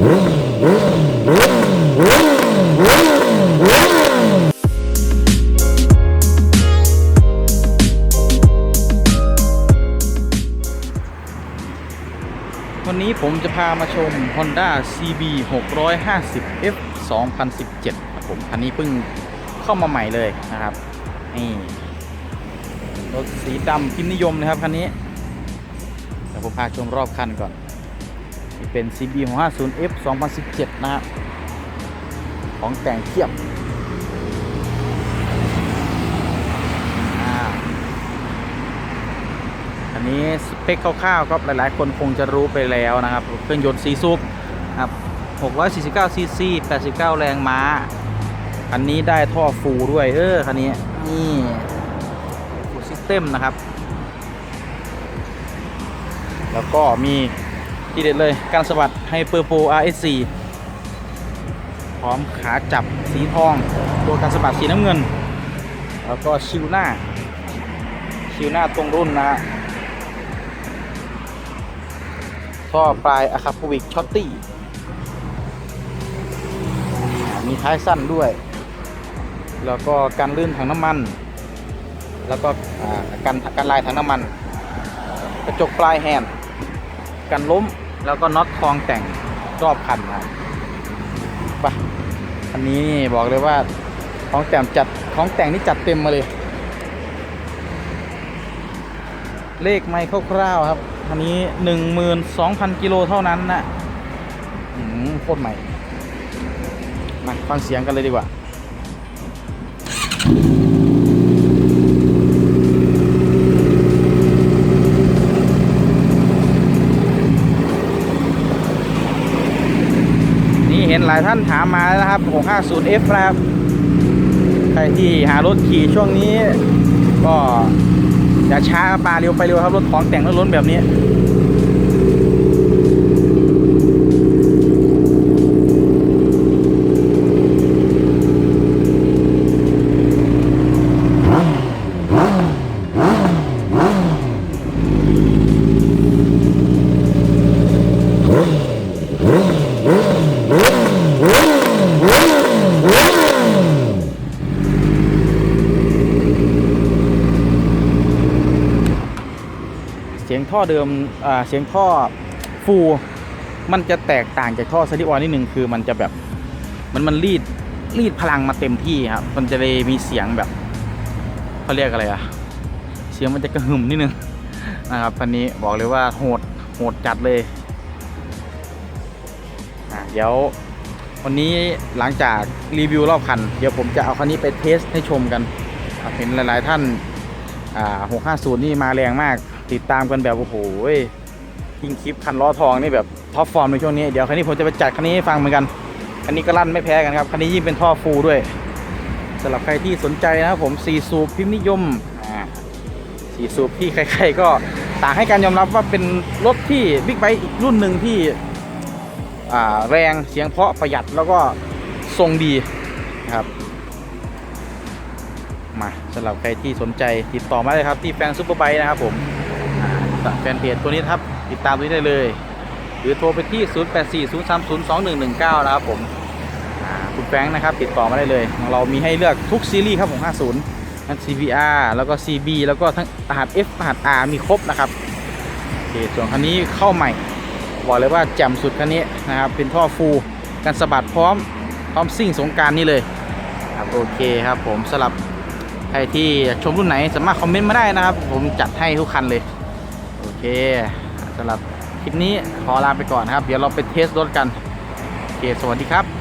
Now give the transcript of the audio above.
วันนี้ผมจะพามาชม Honda CB 650 F 2017ครับผมคันนี้เพิ่งเข้ามาใหม่เลยนะครับ นี่ รถสีดำพิมพ์นิยมนะครับคันนี้เดี๋ยวผมพาชมรอบคันก่อน เป็น CB 650 F 2017 นะครับ ของแต่งเทียบอันนี้สเปคคร่าวๆก็หลายๆ คนคงจะรู้ไปแล้วนะครับ เครื่องยนต์4สูบครับ649 ซีซี 89 แรงม้าคันนี้ได้ท่อฟูด้วย เออ คันนี้ นี่ฟูซิสเต็มนะครับ แล้วก็มี ที่เด็ดเลยการสะบัดไฮเปอร์โป RSC พร้อมขาจับสีทอง ตัวการสะบัดสีน้ำเงิน แล้วก็ชิวหน้า ชิวหน้าตรงรุ่นนะฮะท่อปลายอะคาพวิกช็อตตี้ มีท้ายสั้นด้วย แล้วก็กันลื่นถังน้ำมัน แล้วก็อ่ากันกันลายถังน้ำมัน กระจกปลายแฮนด์กันล้ม แล้วก็น็อตทองแต่งรอบคันครับไปอันนี้นี่บอกเลยว่าของแต่งจัดของแต่งนี่จัดเต็มมาเลย เลขไม่คร่าวๆครับอันนี้12,000กิโลเท่านั้นนะอืมโคตรใหม่มาฟังเสียงกันเลยดีกว่า เห็นหลายท่านถามมาแล้วนะครับ 650F นะครับ ใครที่หารถขี่ช่วงนี้ ก็อย่าช้ามาเร็วไปเร็วครับ รถของแต่งรถล้นแบบนี้ ท่อเดิมเสียงท่อฟูลมันจะแตกต่างจากท่อสลิปออนนิดนึงคือมันจะแบบมันมันรีดรีดพลังมาเต็มที่ครับ มันจะเลยมีเสียงแบบเขาเรียกอะไรอะเสียงมันจะกระหึ่มนิดนึงนะครับคันนี้บอกเลยว่าโหดโหดจัดเลยอะเดี๋ยววันนี้หลังจากรีวิวรอบคัน เดี๋ยวผมจะเอาคันนี้ไปเทสให้ชมกัน เห็นหลาย ๆ ท่านอ่า650 นี่มาแรงมาก ติดตามกันแบบโอ้โหยิงคลิปคันล้อทองนี่แบบท็อปฟอร์มในช่วงนี้เดี๋ยวคันนี้ผมจะไปจัดคันนี้ให้ฟังเหมือนกันคันนี้ก็ลั่นไม่แพ้กันครับคันนี้ยิ่งเป็นท่อฟูลด้วยสำหรับใครที่สนใจนะครับผม4สูบพิมพ์นิยมสีสูบที่ใครๆก็ต่างให้การยอมรับว่าเป็นรถที่บิ๊กไบค์อีกรุ่นหนึ่งที่แรงเสียงเพาะประหยัดแล้วก็ทรงดีนะครับมาสำหรับใครที่สนใจติดต่อมาเลยครับที่แฟนซูเปอร์ไบค์นะครับผม แฟนเพจตัวนี้ครับติดตามตัวนี้ได้เลย หรือโทรไปที่ 0840302119 นะครับผมคุณแฟงนะครับ ติดต่อมาได้เลยของเรามีให้เลือกทุกซีรีส์ครับผม50ทั้ง CVR แล้วก็ CB แล้วก็ทั้งรหัส F รหัส R มีครบนะครับโอเคส่วนคันนี้เข้าใหม่ บอกเลยว่าแจ่มสุดคันนี้นะครับเป็นท่อฟูลกันสะบัดพร้อมพร้อมซิ่งสงการนี่เลยครับโอเคครับผมสำหรับใครที่ชมรุ่นไหนสามารถคอมเมนต์มาได้นะครับ ผมจัดให้ทุกคันเลย เคสำหรับคลิปนี้ขอลาไปก่อนนะครับ เดี๋ยวเราไปเทสรถกัน โอเค สวัสดีครับ